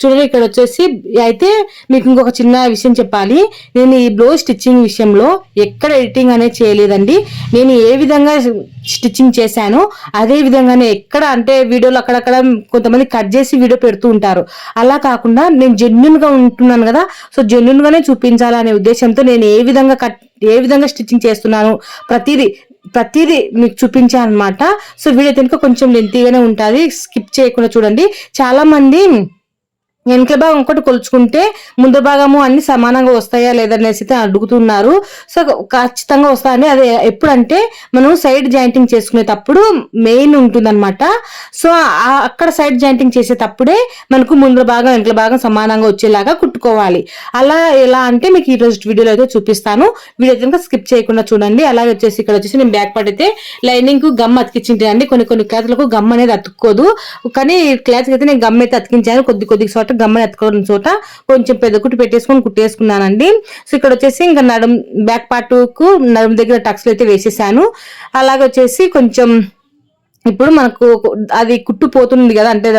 చూడండి ఇక్కడ వచ్చేసి అయితే మీకు ఇంకొక చిన్న విషయం చెప్పాలి. నేను ఈ బ్లౌజ్ స్టిచ్చింగ్ విషయంలో ఎక్కడ ఎడిటింగ్ అనేది చేయలేదండి. నేను ఏ విధంగా స్టిచ్చింగ్ చేశాను అదే విధంగానే ఎక్కడ అంటే వీడియోలు అక్కడక్కడ కొంతమంది కట్ చేసి వీడియో పెడుతూ ఉంటారు. అలా కాకుండా నేను జెన్యున్గా ఉంటున్నాను కదా సో జెన్యున్గానే చూపించాలనే ఉద్దేశంతో నేను ఏ విధంగా కట్ ఏ విధంగా స్టిచ్చింగ్ చేస్తున్నాను ప్రతిదీ ప్రతిదీ మీకు చూపించాను అనమాట సో వీడియో కనుక కొంచెం లెంతీగానే ఉంటుంది. స్కిప్ చేయకుండా చూడండి. చాలా మంది వెనక భాగం ఒకటి కొలుచుకుంటే ముందు భాగము అన్ని సమానంగా వస్తాయా లేదనేసి అయితే అడుగుతున్నారు. సో ఖచ్చితంగా వస్తాయని అది ఎప్పుడంటే మనం సైడ్ జాయింటింగ్ చేసుకునేటప్పుడు మెయిన్ ఉంటుందన్నమాట. సో అక్కడ సైడ్ జాయింటింగ్ చేసేటప్పుడే మనకు ముందు భాగం వెనక భాగం సమానంగా వచ్చేలాగా కుట్టుకోవాలి. అలా ఎలా అంటే మీకు ఈ రోజు వీడియోలో అయితే చూపిస్తాను. వీడియో కనుక స్కిప్ చేయకుండా చూడండి. అలాగే వచ్చేసి ఇక్కడ వచ్చేసి నేను బ్యాక్ పార్ట్ అయితే లైనింగ్ గమ్ అతికించింటానండి. కొన్ని కొన్ని క్లాత్లకు గమ్ అనేది అతుక్కోదు. కానీ క్లాత్కి అయితే నేను గమ్ అయితే అతికించాను. కొద్ది కొద్ది చోట గమ్మని అతుకోవడం చోట కొంచెం పెద్ద కుట్టు పెట్టేసుకొని కుట్టేసుకున్నానండి. సో ఇక్కడ వచ్చేసి ఇంకా నడుం బ్యాక్ పార్ట్కు నడుం దగ్గర టక్స్లు అయితే వేసేసాను. అలాగే వచ్చేసి కొంచెం ఇప్పుడు మనకు అది కుట్టు పోతుంది కదా అంటే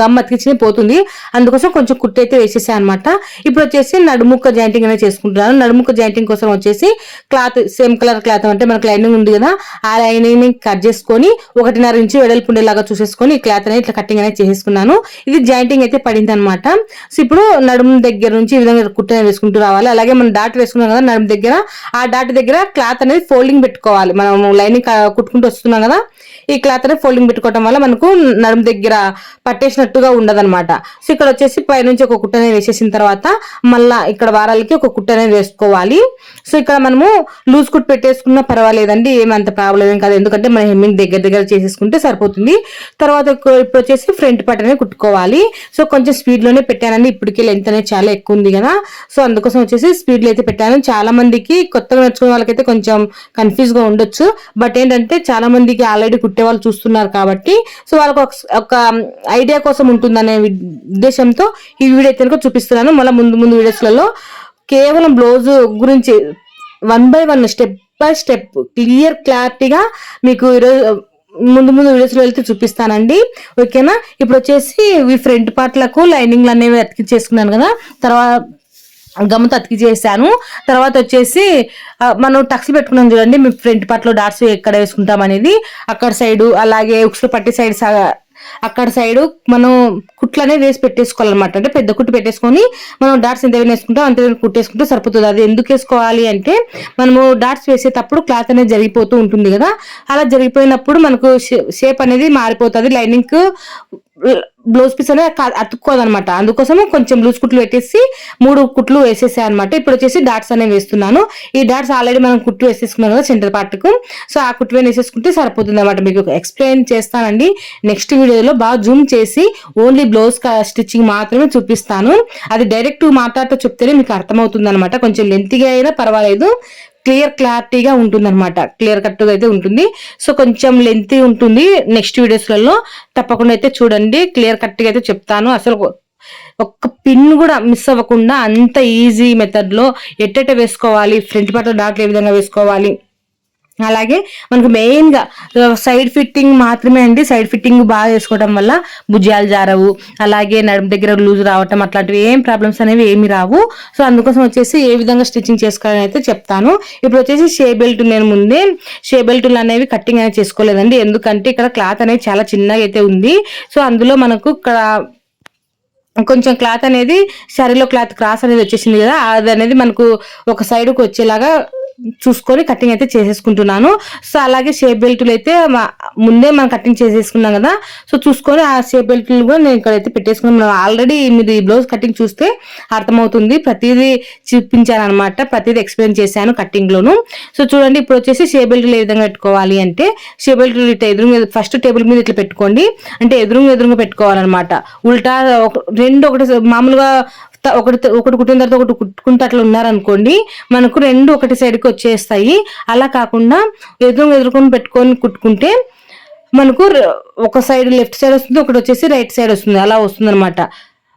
గమ్ అతికించి పోతుంది. అందుకోసం కొంచెం కుట్టు అయితే వేసేసాను అనమాట ఇప్పుడు వచ్చేసి నడుముక్క జాయింటింగ్ అనేది చేసుకుంటున్నాను. నడుముక్క జాయింటింగ్ కోసం వచ్చేసి క్లాత్ సేమ్ కలర్ క్లాత్ అంటే మనకు లైనింగ్ ఉంది కదా ఆ లైనింగ్ కట్ చేసుకొని ఒకటిన్నర ఇంచు వెడల్పు ఉండేలాగా చూసేసుకొని ఈ క్లాత్ అనేది ఇట్లా కటింగ్ అనేది చేసేసుకున్నాను ఇది జాయింటింగ్ అయితే పడింది అనమాట సో ఇప్పుడు నడుము దగ్గర నుంచి ఈ విధంగా కుట్టు వేసుకుంటూ రావాలి. అలాగే మనం డాట్ వేసుకున్నాం కదా నడుము దగ్గర ఆ డాట్ దగ్గర క్లాత్ అనేది ఫోల్డింగ్ పెట్టుకోవాలి. మనం లైనింగ్ కుట్టుకుంటూ వస్తున్నాం కదా ఈ క్లాత్ అనేది ఫోల్డింగ్ పెట్టుకోవడం వల్ల మనకు నడుము దగ్గర వేసినట్టుగా ఉండదనమాట సో ఇక్కడ వచ్చేసి పైనుంచి ఒక కుట్ట అనేది వేసేసిన తర్వాత మళ్ళా ఇక్కడ వారాలకి ఒక కుట్ట అనేది వేసుకోవాలి. సో ఇక్కడ మనము లూజ్ కుట్ పెట్టేసుకున్నా పర్వాలేదండి ఏమంత ప్రాబ్లం ఏం కాదు. ఎందుకంటే మన హెమ్మింగ్ దగ్గర దగ్గర చేసేసుకుంటే సరిపోతుంది. తర్వాత ఇప్పుడు వచ్చేసి ఫ్రంట్ పట్ అనేది కుట్టుకోవాలి. సో కొంచెం స్పీడ్లోనే పెట్టానండి. ఇప్పటికే లెంత్ అనేది చాలా ఎక్కువ ఉంది కదా. సో అందుకోసం వచ్చేసి స్పీడ్లో అయితే పెట్టాను. చాలా మందికి కొత్తగా నేర్చుకునే వాళ్ళకైతే కొంచెం కన్ఫ్యూజ్గా ఉండొచ్చు. బట్ ఏంటంటే చాలా మందికి ఆల్రెడీ కుట్టే వాళ్ళు చూస్తున్నారు కాబట్టి. సో వాళ్ళకి ఒక ఒక ఐడియా కోసం ఉంటుందనే ఉద్దేశంతో ఈ వీడియో అయితే కనుక చూపిస్తున్నాను. మళ్ళీ ముందు ముందు వీడియోస్లలో కేవలం బ్లౌజ్ గురించి one by one step by step clear క్లారిటీగా మీకు ఈరోజు ముందు ముందు వీడియోస్లో వెళ్తే చూపిస్తానండి. ఓకేనా? ఇప్పుడు వచ్చేసి ఈ ఫ్రంట్ పార్ట్లకు లైనింగ్లు అనేవి అతికి చేసుకున్నాను కదా. తర్వాత గమ్మతో అతికి చేశాను. తర్వాత వచ్చేసి మనం టక్స్ పెట్టుకున్నాం చూడండి. మీ ఫ్రంట్ పార్ట్లో డాట్స్ ఎక్కడ వేసుకుంటాం అనేది. అక్కడ సైడు అలాగే ఉక్సులు పట్టి సైడ్ సగ- అక్కడ సైడు మనం కుట్లు వేసి పెట్టేసుకోవాలన్నమాట. అంటే పెద్ద కుట్టు పెట్టేసుకొని మనం డాట్స్ ఎంత వేసుకుంటాం అంత కుట్టేసుకుంటే సరిపోతుంది. అది ఎందుకు వేసుకోవాలి అంటే మనము డాట్స్ వేసేటప్పుడు క్లాత్ అనేది జరిగిపోతూ ఉంటుంది కదా. అలా జరిగిపోయినప్పుడు మనకు షేప్ అనేది మారిపోతుంది. లైనింగ్ బ్లౌజ్ పీస్ అనేది అతుక్కోదు అనమాట అందుకోసం కొంచెం లూజ్ కుట్లు పెట్టేసి మూడు కుట్లు వేసేసాయి అనమాట ఇప్పుడు వచ్చేసి డాట్స్ అనేవి వేస్తున్నాను. ఈ డాట్స్ ఆల్రెడీ మనం కుట్టు వేసేసుకున్నాం కదా సెంటర్ పార్ట్ సో ఆ కుట్టు వేసేసుకుంటే సరిపోతుంది అనమాట మీకు ఎక్స్ప్లెయిన్ చేస్తానండి. నెక్స్ట్ వీడియోలో బాగా జూమ్ చేసి ఓన్లీ బ్లౌజ్ స్టిచ్చింగ్ మాత్రమే చూపిస్తాను. అది డైరెక్ట్ మాట్లాడుతూ చెప్తేనే మీకు అర్థమవుతుంది అనమాట కొంచెం లెంత్గా అయినా పర్వాలేదు. క్లియర్ క్లారిటీగా ఉంటుంది అనమాట క్లియర్ కట్గా అయితే ఉంటుంది. సో కొంచెం లెంత్ ఉంటుంది నెక్స్ట్ వీడియోస్లలో. తప్పకుండా అయితే చూడండి. క్లియర్ కట్గా అయితే చెప్తాను. అసలు ఒక్క పిన్ కూడా మిస్ అవ్వకుండా అంత ఈజీ మెథడ్లో ఎట్టెట్ట వేసుకోవాలి? ఫ్రంట్ పార్ట్ డాట్లు ఏ విధంగా వేసుకోవాలి? అలాగే మనకు మెయిన్గా సైడ్ ఫిట్టింగ్ మాత్రమే అండి. సైడ్ ఫిట్టింగ్ బాగా చేసుకోవడం వల్ల భుజాలు జారవు. అలాగే నడుము దగ్గర లూజ్ రావటం అట్లాంటివి ఏం ప్రాబ్లమ్స్ అనేవి ఏమి రావు. సో అందుకోసం వచ్చేసి ఏ విధంగా స్టిచ్చింగ్ చేసుకోవాలని అయితే చెప్తాను. ఇప్పుడు వచ్చేసి షే బెల్ట్ నేను ముందే షే బెల్టులు అనేవి కట్టింగ్ అనేది చేసుకోలేదండి. ఎందుకంటే ఇక్కడ క్లాత్ అనేది చాలా చిన్నగా అయితే ఉంది. సో అందులో మనకు ఇక్కడ కొంచెం క్లాత్ అనేది శారీలో క్లాత్ క్రాస్ అనేది వచ్చేసింది కదా అది అనేది మనకు ఒక సైడ్కి వచ్చేలాగా చూసుకొని కటింగ్ అయితే చేసేసుకుంటున్నాను. సో అలాగే షేప్ బెల్ట్లు అయితే ముందే మనం కటింగ్ చేసేసుకున్నాం కదా. సో చూసుకొని ఆ షేప్ బెల్ట్లు కూడా నేను ఇక్కడైతే పెట్టేసుకున్నాను. ఆల్రెడీ మీరు ఈ బ్లౌజ్ కటింగ్ చూస్తే అర్థమవుతుంది. ప్రతిదీ చూపించాను అనమాట ప్రతిదీ ఎక్స్ప్లెయిన్ చేశాను కటింగ్లోను సో చూడండి ఇప్పుడు వచ్చేసి షేప్ బెల్ట్లు ఏ విధంగా పెట్టుకోవాలి అంటే షేప్ బెల్ట్లు ఇట్లా ఎదురు మీద ఫస్ట్ టేబుల్ మీద ఇట్లా పెట్టుకోండి. అంటే ఎదురుగా ఎదురుగా పెట్టుకోవాలన్నమాట. ఉల్టా ఒక- రెండు ఒకటి మామూలుగా ఒకటి ఒకటి కుట్టిన తర్వాత ఒకటి కుట్టుకుంటే అట్లా ఉన్నారనుకోండి మనకు రెండు ఒకటి సైడ్కి వచ్చేస్తాయి. అలా కాకుండా ఎదురు ఎదుర్కొని పెట్టుకొని కుట్టుకుంటే మనకు ఒక సైడ్ లెఫ్ట్ సైడ్ వస్తుంది ఒకటి వచ్చేసి రైట్ సైడ్ వస్తుంది. అలా వస్తుంది అనమాట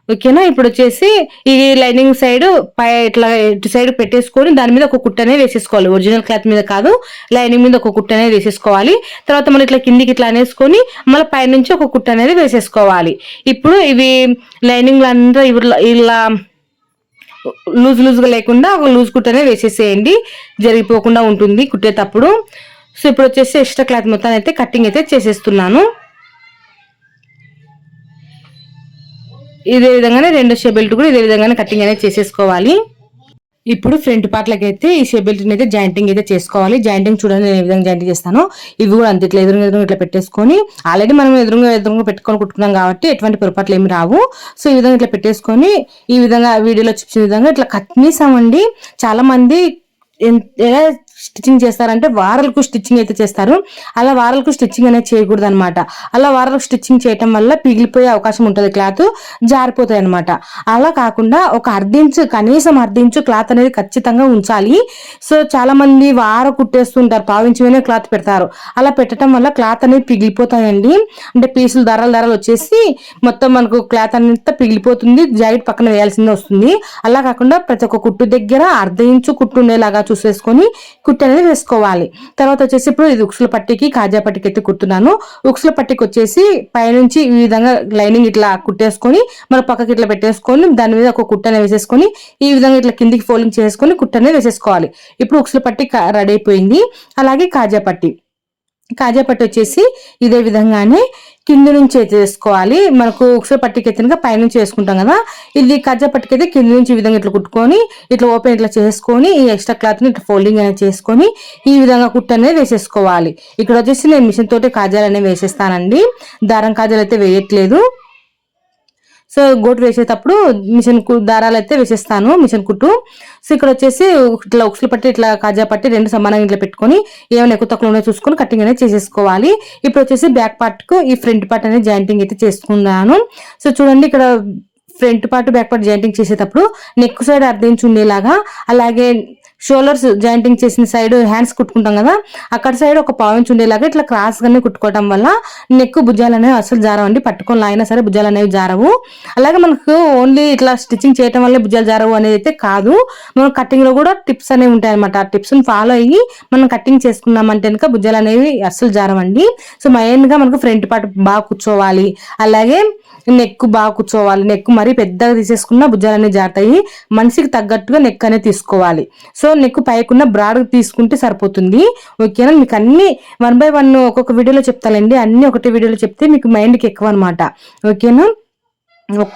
ఓకేనా? ఇప్పుడు వచ్చేసి ఈ లైనింగ్ సైడ్ పై ఇట్లా ఇటు సైడ్ పెట్టేసుకొని దాని మీద ఒక కుట్టనే వేసేసుకోవాలి. ఒరిజినల్ క్లాత్ మీద కాదు లైనింగ్ మీద ఒక కుట్ట అనేది వేసేసుకోవాలి. తర్వాత మనం ఇట్లా కిందికి ఇట్లా అనేసుకొని మళ్ళీ పైనుంచి ఒక కుట్ట అనేది వేసేసుకోవాలి. ఇప్పుడు ఇవి లైనింగ్లు అంతా ఇవి ఇలా లూజ్ లూజ్గా లేకుండా ఒక లూజ్ కుట్టనే వేసేసేయండి. జరిగిపోకుండా ఉంటుంది కుట్టేటప్పుడు. సో ఇప్పుడు వచ్చేసి ఎక్స్ట్రా క్లాత్ మొత్తం అయితే కటింగ్ అయితే చేసేస్తున్నాను. ఇదే విధంగానే రెండో షెబెల్ట్ కూడా ఇదే విధంగానే కటింగ్ అనేది చేసేసుకోవాలి. ఇప్పుడు ఫ్రంట్ పార్ట్లకి అయితే ఈ షెబెల్ట్ అయితే జాయింటింగ్ అయితే చేసుకోవాలి. జాయింటింగ్ చూడండి నేను ఏ విధంగా జాయింటింగ్ చేస్తాను. ఇవి కూడా అంత ఇట్లా ఎదురుగా ఎదురుగా ఇట్లా పెట్టేసుకొని ఆల్రెడీ మనం ఎదురుగా ఎదురుగా పెట్టుకొని కుట్టుకున్నాం కాబట్టి ఎటువంటి పొరపాట్లు ఏమి రావు. సో ఈ విధంగా ఇట్లా పెట్టేసుకొని ఈ విధంగా వీడియోలో చూపించిన విధంగా ఇట్లా కట్నీసామండి చాలా మంది ఎలా స్టిచ్చింగ్ చేస్తారంటే వారాలకు స్టిచ్చింగ్ అయితే చేస్తారు. అలా వారాలకు స్టిచ్చింగ్ అనేది చేయకూడదు అనమాట అలా వారాలకు స్టిచ్చింగ్ చేయటం వల్ల పిగిలిపోయే అవకాశం ఉంటుంది. క్లాత్ జారిపోతాయి అనమాట అలా కాకుండా ఒక అర్ధించు కనీసం అర్ధించు క్లాత్ అనేది ఖచ్చితంగా ఉంచాలి. సో చాలా మంది వార కుట్టేస్తుంటారు. పావించి క్లాత్ పెడతారు. అలా పెట్టడం వల్ల క్లాత్ అనేది పిగిలిపోతాయండి. అంటే పీసులు ధరలు ధరలు వచ్చేసి మొత్తం మనకు క్లాత్ అంతా పిగిలిపోతుంది. జాకెట్ పక్కన వేయాల్సిందే వస్తుంది. అలా కాకుండా ప్రతి ఒక్క కుట్టు దగ్గర అర్ధ ఇంచు కుట్టు ఉండేలాగా చూసేసుకొని కుట్టి అనేది వేసుకోవాలి. తర్వాత వచ్చేసి ఇప్పుడు ఇది ఉక్సుల పట్టికి కాజా పట్టికి అయితే కుడుతున్నాను. ఉక్సుల పట్టికి వచ్చేసి పైనుంచి ఈ విధంగా లైనింగ్ ఇట్లా కుట్టేసుకొని మన పక్కకి ఇట్లా పెట్టేసుకొని దాని మీద ఒక కుట్టనే వేసేసుకొని ఈ విధంగా ఇట్లా కిందికి ఫోల్డింగ్ చేసుకొని కుట్టనే వేసేసుకోవాలి. ఇప్పుడు ఉక్సుల పట్టి రెడీ అయిపోయింది. అలాగే కాజా పట్టి. కాజా పట్టి వచ్చేసి ఇదే విధంగానే కింద నుంచి అయితే వేసుకోవాలి. మనకు ఒకసారి పట్టికి ఎత్తినగా పైనుంచి వేసుకుంటాం కదా. ఇది కాజా పట్టికి అయితే కింద నుంచి ఈ విధంగా ఇట్లా కుట్టుకొని ఇట్లా ఓపెన్ ఇట్లా చేసుకొని ఈ ఎక్స్ట్రా క్లాత్ని ఇట్లా ఫోల్డింగ్ అనేది చేసుకొని ఈ విధంగా కుట్టు అనేది వేసేసుకోవాలి. ఇక్కడ వచ్చేసి నేను మిషన్ తోటి కాజాలు అనేవి వేసేస్తానండి. దారం కాజాలు అయితే వేయట్లేదు. సో గోటు వేసేటప్పుడు మిషన్ దారాలు అయితే వేసేస్తాను మిషన్ కుట్టు. సో ఇక్కడ వచ్చేసి ఇట్లా ఉక్సులు పట్టి ఇట్లా కాజా పట్టి రెండు సమానంగా ఇట్లా పెట్టుకొని ఏమైనా ఎక్కువ తక్కువ ఉన్నాయో చూసుకొని కటింగ్ అనేది చేసేసుకోవాలి. ఇప్పుడు వచ్చేసి బ్యాక్ పార్ట్కు ఈ ఫ్రంట్ పార్ట్ అనేది జాయింటింగ్ అయితే చేసుకున్నాను. సో చూడండి ఇక్కడ front part back part jointing చేసేటప్పుడు నెక్ సైడ్ అర్థించి ఉండేలాగా అలాగే షోల్డర్స్ జాయింటింగ్ చేసిన సైడ్ హ్యాండ్స్ కుట్టుకుంటాం కదా అక్కడ సైడ్ ఒక పావించి ఉండేలాగా ఇట్లా క్రాస్ గానే కుట్టుకోవడం వల్ల నెక్ భుజాలు అనేవి అసలు జారవండి. పట్టుకొని అయినా సరే భుజాలు అనేవి జారవు. అలాగే మనకు ఓన్లీ ఇట్లా స్టిచ్చింగ్ చేయటం వల్ల భుజాలు జారవు అనేది అయితే కాదు. మనం కటింగ్లో కూడా టిప్స్ అనేవి ఉంటాయి అనమాట ఆ టిప్స్ని ఫాలో అయ్యి మనం కటింగ్ చేసుకున్నామంటే కనుక భుజాలు అనేవి అస్సలు జారవండి. సో మెయిన్గా మనకు ఫ్రంట్ పార్ట్ బాగా కూర్చోవాలి. అలాగే నెక్ బాగా కూర్చోవాలి. నెక్ మరీ పెద్దగా తీసేసుకున్న భుజాలు అనేవి జారుతాయి. మనిషికి తగ్గట్టుగా నెక్ అనేది తీసుకోవాలి. సో నెక్ పైకున్న బ్రాడ్ తీసుకుంటే సరిపోతుంది. ఓకేనా? మీకు అన్ని వన్ బై వన్ ఒక్కొక్క వీడియోలో చెప్తానండి. అన్ని ఒకటి వీడియోలో చెప్తే మీకు మైండ్కి ఎక్కువ అనమాట ఓకేనా?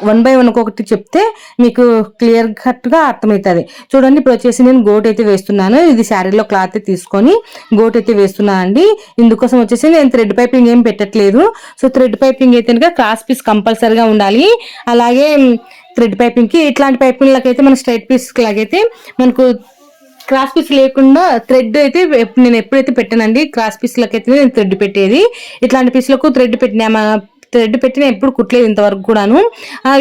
వన్ బై వన్ ఒక్కొక్కటి చెప్తే మీకు క్లియర్ కట్గా అర్థమవుతుంది. చూడండి ఇప్పుడు వచ్చేసి నేను గోట్ అయితే వేస్తున్నాను. ఇది శారీలో క్లాత్ తీసుకొని గోట్ అయితే వేస్తున్నాను అండి. ఇందుకోసం వచ్చేసి నేను థ్రెడ్ పైపింగ్ ఏం పెట్టట్లేదు. సో థ్రెడ్ పైపింగ్ అయితే క్రాస్ పీస్ కంపల్సరీగా ఉండాలి. అలాగే థ్రెడ్ పైపింగ్కి ఇట్లాంటి పైపింగ్ లాగైతే మన స్ట్రైట్ పీస్ లాగైతే మనకు క్రాస్ పీస్ లేకుండా థ్రెడ్ అయితే నేను ఎప్పుడైతే పెట్టానండి క్రాస్ పీస్ లకైతే నేను థ్రెడ్ పెట్టేది. ఇట్లాంటి పీస్లకు థ్రెడ్ పెట్టినా థ్రెడ్ పెట్టిన ఎప్పుడు కుట్టలేదు ఇంతవరకు కూడాను.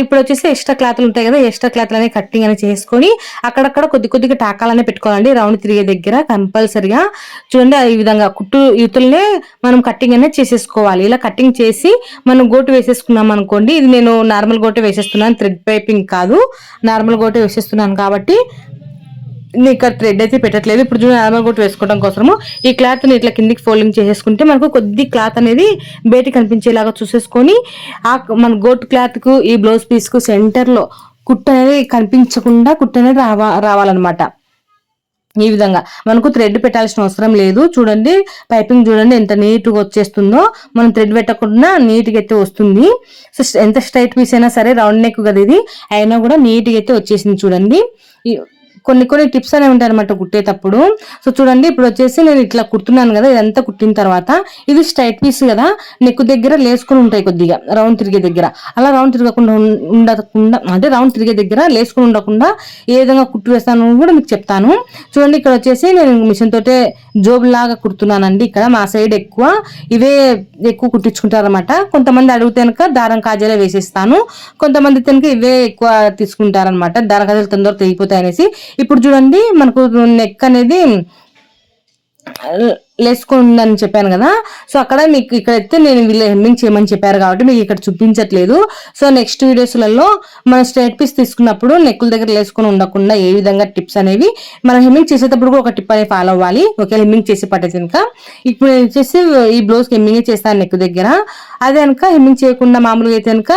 ఇప్పుడు వచ్చేసి ఎక్స్ట్రా క్లాత్లు ఉంటాయి కదా ఎక్స్ట్రా క్లాత్లు అనేవి కట్టింగ్ అనేది చేసుకొని అక్కడక్కడ కొద్ది కొద్దిగా టాకాలనే పెట్టుకోవాలండి. రౌండ్ తిరిగే దగ్గర కంపల్సరిగా. చూడండి ఈ విధంగా కుట్టు యుతులనే మనం కట్టింగ్ అనేది చేసేసుకోవాలి. ఇలా కట్టింగ్ చేసి మనం గోటు వేసేసుకున్నాం అనుకోండి ఇది నేను నార్మల్ గోటే వేసేస్తున్నాను థ్రెడ్ పైపింగ్ కాదు. నార్మల్ గోటే వేసేస్తున్నాను కాబట్టి ఇక్కడ థ్రెడ్ అయితే పెట్టట్లేదు. ఇప్పుడు చూడండి నార్మల్ కొట్టు వేసుకోవడం కోసము ఈ క్లాత్ని ఇట్లా కిందికి ఫోల్డింగ్ చేసేసుకుంటే మనకు కొద్ది క్లాత్ అనేది బయట కనిపించేలాగా చూసేసుకొని ఆ మన గోట్ క్లాత్కు ఈ బ్లౌజ్ పీస్కు సెంటర్లో అనేది కనిపించకుండా కుట్ట అనేది రావా రావాలన్నమాట. ఈ విధంగా మనకు థ్రెడ్ పెట్టాల్సిన అవసరం లేదు. చూడండి పైపింగ్ చూడండి ఎంత నీట్గా వచ్చేస్తుందో. మనం థ్రెడ్ పెట్టకుండా నీట్గా అయితే వస్తుంది. సో ఎంత స్ట్రైట్ పీస్ అయినా సరే రౌండ్ నెక్ కదా ఇది. అయినా కూడా నీట్గా అయితే వచ్చేసింది చూడండి. కొన్ని కొన్ని టిప్స్ అనేవి ఉంటాయి అనమాట కుట్టేటప్పుడు. సో చూడండి ఇప్పుడు వచ్చేసి నేను ఇట్లా కుడుతున్నాను కదా ఇదంతా కుట్టిన తర్వాత ఇది స్ట్రైట్ పీస్ కదా నెక్ దగ్గర లేసుకుని ఉంటాయి కొద్దిగా రౌండ్ తిరిగే దగ్గర. అలా రౌండ్ తిరగకుండా ఉండకుండా అంటే రౌండ్ తిరిగే దగ్గర లేసుకుని ఉండకుండా ఏ విధంగా కుట్టు వేస్తాను కూడా మీకు చెప్తాను. చూడండి ఇక్కడ వచ్చేసి నేను మిషన్ తోటే జోబ్ లాగా కుడుతున్నానండి ఇక్కడ మా సైడ్ ఎక్కువ. ఇవే ఎక్కువ కుట్టించుకుంటారు అనమాట కొంతమంది అడిగితే కనుక దారం కాజేలా వేసేస్తాను. కొంతమంది కనుక ఇవే ఎక్కువ తీసుకుంటారనమాట దారం కాజలు తొందరగా తెగిపోతాయి అనేసి ఇప్పుడు చూడండి మనకు నెక్ అనేది లేసుకుందని చెప్పాను కదా. సో అక్కడ మీకు ఇక్కడ అయితే నేను వీళ్ళు హెమ్మింగ్ చేయమని చెప్పారు కాబట్టి మీకు ఇక్కడ చూపించట్లేదు. సో నెక్స్ట్ వీడియోస్లలో మనం స్ట్రేట్ పీస్ తీసుకున్నప్పుడు నెక్కుల దగ్గర లేసుకొని ఉండకుండా ఏ విధంగా టిప్స్ అనేవి మనం హెమ్మింగ్ చేసేటప్పుడు కూడా ఒక టిప్ అనేది ఫాలో అవ్వాలి. ఒకవేళ హెమ్మింగ్ చేసి పట్టేది కనుక. ఇప్పుడు నేను వచ్చేసి ఈ బ్లౌజ్ హెమ్మింగ్ చేస్తాను నెక్ దగ్గర. అదే కనుక హెమ్మింగ్ చేయకుండా మామూలుగా అయితే కనుక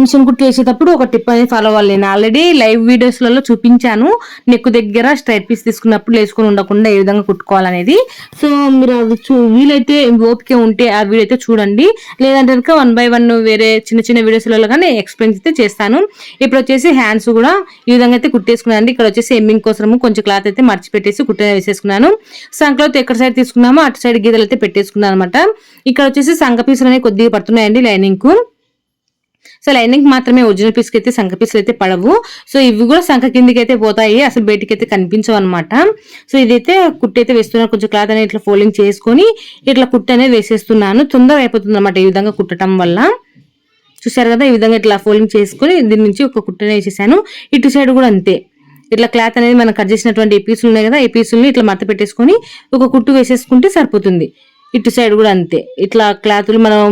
మిషన్ కుట్టు వేసేటప్పుడు ఒక టిప్ అనేది ఫాలో అవ్వాలి. నేను ఆల్రెడీ లైవ్ వీడియోస్లలో చూపించాను. నెక్ దగ్గర స్ట్రైట్ పీస్ తీసుకున్నప్పుడు లేసుకొని ఉండకుండా ఏ విధంగా కుట్టుకోవాలనేది. సో మీరు అది చూ వీలైతే ఓపిక ఉంటే ఆ వీడియో అయితే చూడండి. లేదంటే కనుక వన్ బై వన్ వేరే చిన్న చిన్న వీడియోస్లలో కానీ ఎక్స్ప్లెయిన్ అయితే చేస్తాను. ఇప్పుడు వచ్చేసి హ్యాండ్స్ కూడా ఈ విధంగా అయితే కుట్టేసుకున్నాను ఇక్కడ వచ్చేసి ఎమ్మింగ్ కోసం కొంచెం క్లాత్ అయితే మర్చి పెట్టేసి కుట్ట వేసేసుకున్నాను. సంక్లోత్ ఎక్కడ సైడ్ తీసుకున్నామో అటు సైడ్ గీతలు అయితే పెట్టేసుకున్నాను అనమాట ఇక్కడ వచ్చేసి సంఘ పీసులు అనేవి కొద్దిగా పడుతున్నాయండి లైనింగ్కు. సో లైనింగ్ మాత్రమే ఒరిజినల్ పీస్కి అయితే సంఖ పీసులు అయితే పడవు. సో ఇవి కూడా సంఖ కిందికి అయితే పోతాయి. అసలు బయటికి అయితే కనిపించవు అనమాట సో ఇదైతే కుట్టి అయితే వేస్తున్నాను కొంచెం క్లాత్ అనేది ఇట్లా ఫోల్డింగ్ చేసుకొని ఇట్లా కుట్టి అనేది వేసేస్తున్నాను. తొందరగా అయిపోతుంది అనమాట ఈ విధంగా కుట్టడం వల్ల. చూసారు కదా ఈ విధంగా ఇట్లా ఫోల్డింగ్ చేసుకుని దీని నుంచి ఒక కుట్టనే వేసేసాను. ఇటు సైడ్ కూడా అంతే. ఇట్లా క్లాత్ అనేది మనం కట్ చేసినటువంటి ఈ పీసులు ఉన్నాయి కదా ఈ పీసుల్ని ఇట్లా మత్త పెట్టేసుకొని ఒక కుట్టు వేసేసుకుంటే సరిపోతుంది. ఇటు సైడ్ కూడా అంతే. ఇట్లా క్లాతులు మనం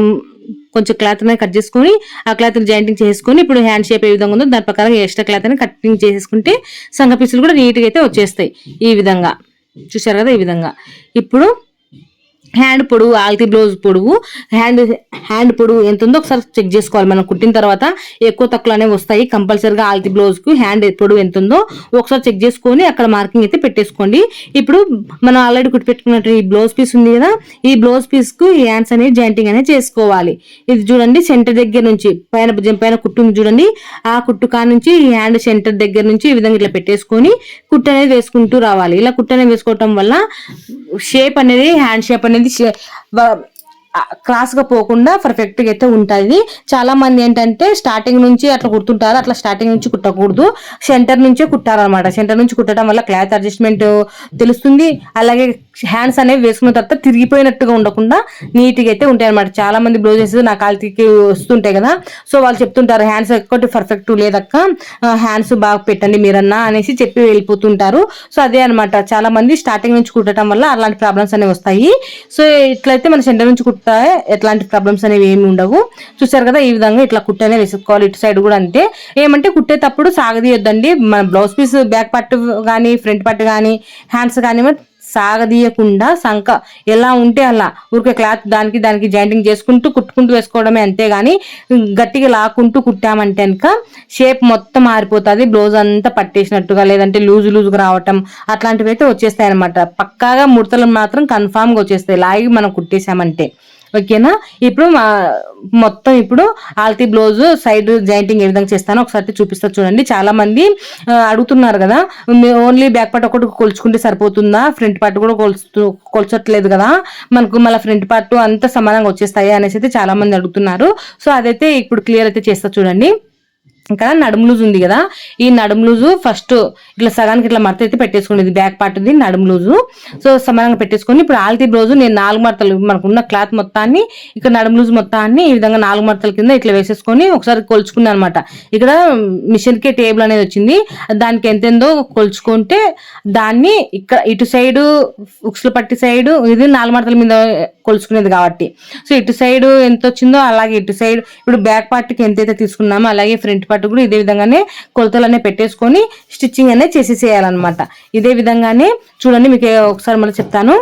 కొంచెం క్లాత్ అనేది కట్ చేసుకొని ఆ క్లాత్ జాయింటింగ్ చేసుకొని ఇప్పుడు హ్యాండ్ షేప్ ఏ విధంగా ఉందో దాని ప్రకారం ఎక్స్ట్రా క్లాత్ అనేది కటింగ్ చేసేసుకుంటే సంఘ పీసులు కూడా నీట్గా అయితే వచ్చేస్తాయి ఈ విధంగా. చూసారు కదా ఈ విధంగా. ఇప్పుడు హ్యాండ్ పొడవు ఆల్తీ బ్లౌజ్ పొడవు హ్యాండ్ హ్యాండ్ పొడవు ఎంత ఉందో ఒకసారి చెక్ చేసుకోవాలి. మనం కుట్టిన తర్వాత ఎక్కువ తక్కువ అనేవి వస్తాయి. కంపల్సరీగా ఆల్తీ బ్లౌజ్కు హ్యాండ్ పొడవు ఎంత ఉందో ఒకసారి చెక్ చేసుకొని అక్కడ మార్కింగ్ అయితే పెట్టేసుకోండి. ఇప్పుడు మనం ఆల్రెడీ కుట్టి పెట్టుకున్నట్టు ఈ బ్లౌజ్ పీస్ ఉంది కదా ఈ బ్లౌజ్ పీస్కు ఈ హ్యాండ్స్ అనేది జాయింటింగ్ అనేది చేసుకోవాలి. ఇది చూడండి సెంటర్ దగ్గర నుంచి పైన భుజం పైన కుట్టు ఉంది చూడండి. ఆ కుట్టు కా నుంచి ఈ హ్యాండ్ సెంటర్ దగ్గర నుంచి ఈ విధంగా ఇట్లా పెట్టేసుకొని కుట్టు అనేది వేసుకుంటూ రావాలి. ఇలా కుట్టు అనేది వేసుకోవటం వల్ల షేప్ అనేది హ్యాండ్ షేప్ అనేది షే- క్రాస్గా పోకుండా పర్ఫెక్ట్గా అయితే ఉంటుంది చాలా మంది ఏంటంటే స్టార్టింగ్ నుంచి అట్లా కుడుతుంటారు అట్లా స్టార్టింగ్ నుంచి కుట్టకూడదు. సెంటర్ నుంచే కుట్టారనమాట సెంటర్ నుంచి కుట్టడం వల్ల క్లాత్ అడ్జస్ట్మెంట్ తెలుస్తుంది. అలాగే హ్యాండ్స్ అనేవి వేసుకున్న తర్వాత తిరిగిపోయినట్టుగా ఉండకుండా నీట్గా అయితే ఉంటాయి అనమాట చాలా మంది బ్లౌజెస్ నా కాలికి వస్తుంటాయి కదా. సో వాళ్ళు చెప్తుంటారు హ్యాండ్స్ ఒక్కటి పర్ఫెక్ట్ లేదక్క. హ్యాండ్స్ బాగా పెట్టండి మీరన్నా అనేసి చెప్పి వెళ్ళిపోతుంటారు. సో అదే అనమాట చాలా మంది స్టార్టింగ్ నుంచి కుట్టడం వల్ల అలాంటి ప్రాబ్లమ్స్ అనేవి వస్తాయి. సో ఇట్లయితే మన సెంటర్ నుంచి కుట్ట ఎట్లాంటి ప్రాబ్లమ్స్ అనేవి ఏమి ఉండవు. చూసారు కదా ఈ విధంగా ఇట్లా కుట్టనే వేసుకోవాలి. ఇటు సైడ్ కూడా అంతే. ఏమంటే కుట్టేటప్పుడు సాగదీయొద్దండి. మన బ్లౌజ్ పీస్ బ్యాక్ పట్టు కానీ ఫ్రంట్ పట్టు కానీ హ్యాండ్స్ కానీ సాగదీయకుండా సంక ఎలా ఉంటే అలా ఊరికే క్లాత్ దానికి దానికి జాయింటింగ్ చేసుకుంటూ కుట్టుకుంటూ వేసుకోవడమే అంతేగాని గట్టిగా లాక్కుంటూ కుట్టామంటే కనుక షేప్ మొత్తం మారిపోతుంది. బ్లౌజ్ అంతా పట్టేసినట్టుగా లేదంటే లూజ్ లూజ్గా రావటం అట్లాంటివి అయితే వచ్చేస్తాయి అనమాట పక్కాగా ముడతలు మాత్రం కన్ఫామ్గా వచ్చేస్తాయి. లాగి మనం కుట్టేసామంటే. ఓకేనా? ఇప్పుడు మొత్తం ఇప్పుడు ఆల్తీ బ్లౌజ్ సైడ్ జాయింటింగ్ ఏ విధంగా చేస్తానో ఒకసారి చూపిస్తా చూడండి. చాలా మంది అడుగుతున్నారు కదా ఓన్లీ బ్యాక్ పార్ట్ ఒకటి కొలుచుకుంటే సరిపోతుందా? ఫ్రంట్ పార్ట్ కూడా కొలుచు కొలచట్లేదు కదా? మనకు మళ్ళీ ఫ్రంట్ పార్ట్ అంతా సమానంగా వచ్చేస్తాయి అనేసి అయితే చాలా మంది అడుగుతున్నారు. సో అదైతే ఇప్పుడు క్లియర్ అయితే చేస్తా చూడండి. ఇంకా నడుము లూజ్ ఉంది కదా ఈ నడుము లూజు ఫస్ట్ ఇట్లా సగానికి ఇట్లా మడత అయితే పెట్టేసుకునేది ఇది బ్యాక్ పార్ట్ ఉంది నడుము లూజు. సో సమానంగా పెట్టేసుకొని ఇప్పుడు ఆల్తీ బ్రోజు నేను నాలుగు మడతలు మనకున్న క్లాత్ మొత్తాన్ని ఇక్కడ నడుము లూజ్ మొత్తాన్ని ఈ విధంగా నాలుగు మడతల కింద ఇట్లా వేసేసుకొని ఒకసారి కొలుచుకున్నాను అనమాట ఇక్కడ మిషన్కే టేబుల్ అనేది వచ్చింది. దానికి ఎంతెందో కొలుచుకుంటే దాన్ని ఇక్కడ ఇటు సైడు ఉక్సుల పట్టి సైడు ఇది నాలుగు మడతల మీద కొలుచుకునేది కాబట్టి. సో ఇటు సైడ్ ఎంత వచ్చిందో అలాగే ఇటు సైడ్ ఇప్పుడు బ్యాక్ పార్ట్కి ఎంతైతే తీసుకున్నామో అలాగే ఫ్రంట్ పార్ట్ కూడా ఇదే విధంగానే కొలతలు అనేవి పెట్టేసుకొని స్టిచ్చింగ్ అనేది చేసేసేయాలన్నమాట. ఇదే విధంగానే చూడండి మీకు ఒకసారి మళ్ళీ చెప్తాను.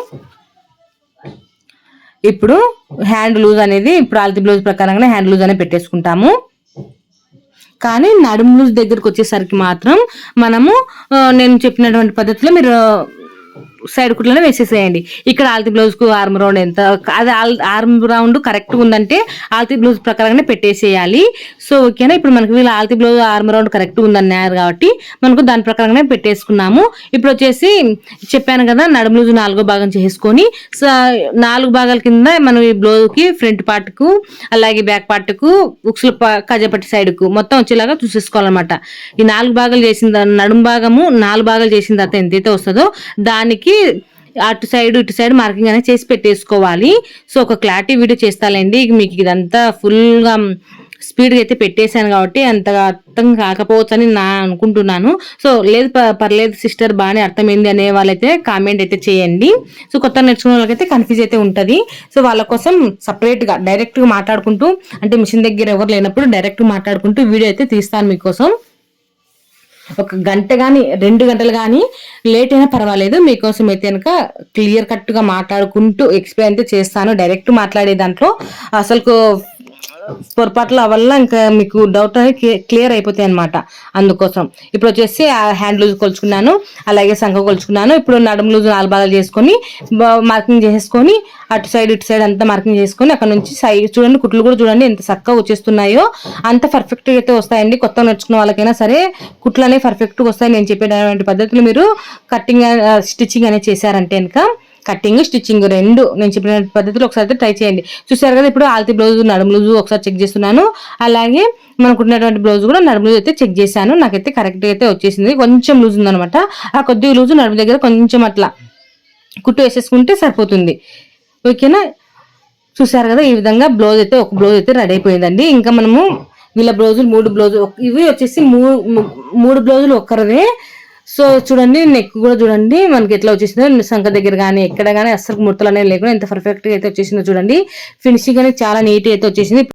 ఇప్పుడు హ్యాండ్ లూజ్ అనేది ఇప్పుడు ఆల్తి బ్లౌజ్ ప్రకారంగానే హ్యాండ్ లూజ్ అనేది పెట్టేసుకుంటాము. కానీ నడుము లూజ్ దగ్గరకు వచ్చేసరికి మాత్రం మనము నేను చెప్పినటువంటి పద్ధతిలో మీరు సైడ్ కుట్లనే వేసేసేయండి. ఇక్కడ ఆల్తి బ్లౌజ్కు ఆర్మ్ రౌండ్ ఎంత అది ఆర్మ్ రౌండ్ కరెక్ట్ ఉందంటే ఆల్తి బ్లౌజ్ ప్రకారంగానే పెట్టేసేయాలి. సో ఓకేనా ఇప్పుడు మనకి వీళ్ళు ఆల్తి బ్లౌజ్ ఆర్మ్ రౌండ్ కరెక్ట్ ఉందన్నారు కాబట్టి మనకు దాని ప్రకారంగానే పెట్టేసుకున్నాము. ఇప్పుడు వచ్చేసి చెప్పాను కదా నడుము లూజ్ నాలుగో భాగం చేసుకొని సో నాలుగు భాగాల కింద మనం ఈ బ్లౌజ్కి ఫ్రంట్ పార్ట్కు అలాగే బ్యాక్ పార్ట్కు ఉక్సుల కజపట్టి సైడ్కు మొత్తం వచ్చేలాగా చూసేసుకోవాలన్నమాట. ఈ నాలుగు భాగాలు చేసిన నడుము భాగము నాలుగు భాగాలు చేసిన తర్వాత ఎంతైతే వస్తుందో దానికి అటు సైడ్ ఇటు సైడ్ మార్కింగ్ అనేది చేసి పెట్టేసుకోవాలి. సో ఒక క్లారిటీ వీడియో చేస్తానండి మీకు ఇదంతా ఫుల్గా స్పీడ్గా అయితే పెట్టేశాను కాబట్టి అంతగా అర్థం కాకపోవచ్చు అని నా అనుకుంటున్నాను. సో లేదు పర్లేదు సిస్టర్ బాగానే అర్థమైంది అనే వాళ్ళైతే కామెంట్ అయితే చేయండి. సో కొత్త నేర్చుకున్న వాళ్ళకైతే కన్ఫ్యూజ్ అయితే ఉంటుంది. సో వాళ్ళ కోసం సపరేట్గా డైరెక్ట్గా మాట్లాడుకుంటూ అంటే మిషన్ దగ్గర ఎవరు లేనప్పుడు డైరెక్ట్ మాట్లాడుకుంటూ వీడియో అయితే తీస్తాను మీకోసం. ఒక గంట కానీ రెండు గంటలు కానీ లేట్ అయినా పర్వాలేదు. మీకోసం అయితే కనుక క్లియర్ కట్గా మాట్లాడుకుంటూ ఎక్స్ప్లెయిన్ అయితే చేస్తాను. డైరెక్ట్ మాట్లాడే దాంట్లో అసలు పొరపాట్ల వల్ల ఇంకా మీకు డౌట్ అనేది క్లియర్ అయిపోతాయి అనమాట అందుకోసం ఇప్పుడు వచ్చేసి ఆ హ్యాండ్ లూజ్ కొలుచుకున్నాను అలాగే సంఖ కొలుచుకున్నాను. ఇప్పుడు నడుము లూజ్ నాలుగు చేసుకొని మార్కింగ్ చేసుకొని అటు సైడ్ ఇటు సైడ్ అంతా మార్కింగ్ చేసుకొని అక్కడ నుంచి సైడ్ చూడండి కుట్లు కూడా చూడండి ఎంత చక్కగా వచ్చేస్తున్నాయో. అంత పర్ఫెక్ట్గా అయితే వస్తాయండి. కొత్త నేర్చుకున్న వాళ్ళకైనా సరే కుట్లు అనేవి పర్ఫెక్ట్గా వస్తాయి నేను చెప్పేటటువంటి పద్ధతులు మీరు కట్టింగ్ స్టిచ్చింగ్ అనేది చేశారంటే కనుక కటింగ్ స్టిచ్చింగ్ రెండు. నేను చెప్పిన పద్ధతిలో ఒకసారి అయితే ట్రై చేయండి. చూసారు కదా ఇప్పుడు ఆల్తీ బ్లౌజ్ నడుము బ్లౌజ్ ఒకసారి చెక్ చేస్తున్నాను. అలాగే మనకున్నటువంటి బ్లౌజ్ కూడా నడుము బ్లౌజ్ అయితే చెక్ చేశాను. నాకైతే కరెక్ట్గా అయితే వచ్చేసింది. కొంచెం లూజ్ ఉందనమాట ఆ కొద్ది లూజు నడుము దగ్గర కొంచెం అట్లా కుట్టు వేసేసుకుంటే సరిపోతుంది. ఓకేనా? చూసారు కదా ఈ విధంగా బ్లౌజ్ అయితే ఒక బ్లౌజ్ అయితే రెడీ అయిపోయిందండి. ఇంకా మనము వీళ్ళ బ్లౌజులు మూడు బ్లౌజులు ఇవి వచ్చేసి మూ- మూడు బ్లౌజులు ఒక్కరివే సో చూడండి నెక్ కూడా చూడండి మనకి ఎట్లా వచ్చేసిందో సంఖ దగ్గర కానీ ఎక్కడ కానీ అస్సలు ముడతలు అనేవి లేకుండా ఎంత పర్ఫెక్ట్గా అయితే వచ్చేసిందో చూడండి. ఫినిషింగ్ అనేది చాలా నీట్ అయితే వచ్చేసింది.